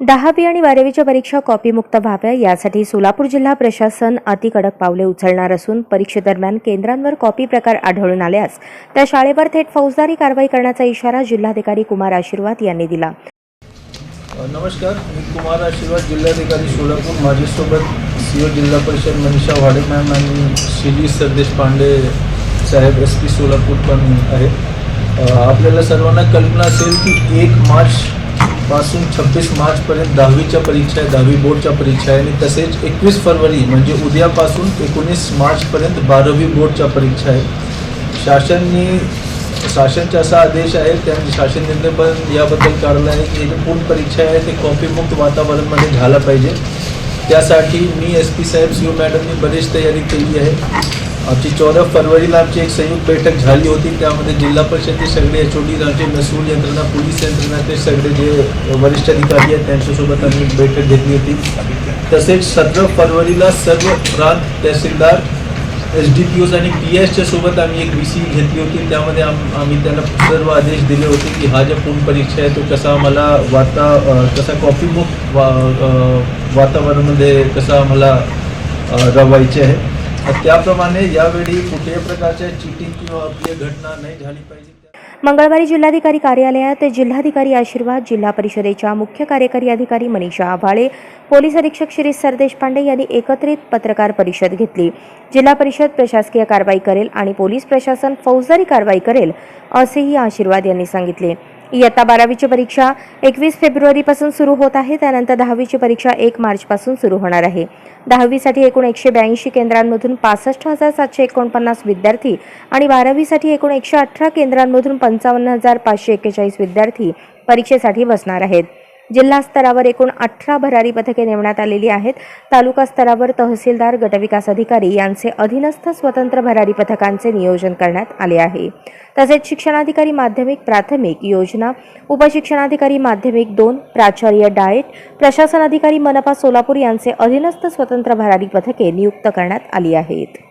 दहावी आणि बारावीच्या परीक्षा कॉपीमुक्त व्हाव्या यासाठी सोलापूर जिल्हा प्रशासन अतिकडक पावले उचलणार असून परीक्षेदरम्यान केंद्रांवर कॉपी प्रकार आढळून आल्यास त्या शाळेवर थेट फौजदारी कारवाई करण्याचा इशारा जिल्हाधिकारी कुमार आशीर्वाद यांनी दिला. नमस्कार. मी कुमार आशीर्वाद जिल्हाधिकारी सोलापूर. माझ्यासोबत सीओ जिल्हा परिषद मनीषा वाडे मॅम आणि शिली सरदेश पांडे साहेब एस पी सोलापूर पण आहेत. आपल्याला सर्वांना कल्पना असेल की एक मार्च पासून छब्बीस मार्चपर्यंत दहावीच्या परीक्षा आहे दहावी बोर्डच्या परीक्षा आहे आणि तसेच एकवीस फरवरी म्हणजे उद्यापासून एकोणीस मार्चपर्यंत बारावी बोर्डच्या परीक्षा आहे शासनने शासनचा असा आदेश आहे त्यांनी शासन निर्णय पण याबद्दल काढला आहे की जे पूर्ण परीक्षा आहे ते कॉपीमुक्त वातावरणमध्ये झाला पाहिजे. त्यासाठी मी एस पी साहेब सी ओ मॅडमनी बरीच तयारी केली आहे. आमची चौदा फरवरीला आमची एक संयुक्त बैठक झाली होती. त्यामध्ये जिल्हा परिषदचे सगळे एच ओ डी आमचे महसूल यंत्रणा पोलीस यंत्रणाचे सगळे जे वरिष्ठ अधिकारी आहेत त्यांच्यासोबत आम्ही बैठक घेतली होती. तसेच सतरा फरवरीला सर्व प्रांत तहसीलदार एस डी पी ओज आणि पी एसच्या सोबत आम्ही एक बी सी घेतली होती. त्यामध्ये आम आम्ही त्यांना सर्व आदेश दिले होते की हा ज्या पूर्ण परीक्षा आहे तो कसा आम्हाला वाता कसा कॉपीमुक्त वा वातावरणामध्ये कसा आम्हाला रवायचे आहे. त्याप्रमाणे यावेळी कुठल्याही प्रकारच्या चिटिंग किंवा अप्रिय घटना नाही झाली पाहिजे मंगळवारी जिल्हाधिकारी कार्यालयात जिल्हाधिकारी आशीर्वाद जिल्हा परिषदेच्या मुख्य कार्यकारी अधिकारी मनीषा आव्हाळे पोलीस अधीक्षक श्री सरदेश पांडे यांनी एकत्रित पत्रकार परिषद घेतली. जिल्हा परिषद प्रशासकीय कारवाई करेल आणि पोलीस प्रशासन फौजदारी कारवाई करेल असेही आशीर्वाद यांनी सांगितले. इयत्ता बारावीची परीक्षा एकवीस फेब्रुवारीपासून सुरू होत आहे. त्यानंतर दहावीची परीक्षा एक मार्चपासून सुरू होणार आहे. दहावीसाठी एकूण एकशे ब्याऐंशी केंद्रांमधून पासष्ट हजार सातशे एकोणपन्नास विद्यार्थी आणि बारावीसाठी एकूण एकशे अठरा केंद्रांमधून पंचावन्न हजार पाचशे एक्केचाळीस विद्यार्थी परीक्षेसाठी बसणार आहेत. जिल्हा स्तरावर एकूण अठरा भरारी पथके नेमण्यात आलेली आहेत. तालुका स्तरावर तहसीलदार गटविकास अधिकारी यांचे अधीनस्थ स्वतंत्र भरारी पथकांचे नियोजन करण्यात आले आहे. तसेच शिक्षणाधिकारी माध्यमिक प्राथमिक योजना उपशिक्षणाधिकारी माध्यमिक दोन प्राचार्य डाएट प्रशासन अधिकारी मनपा सोलापूर यांचे अधीनस्थ स्वतंत्र भरारी पथके नियुक्त करण्यात आली आहेत.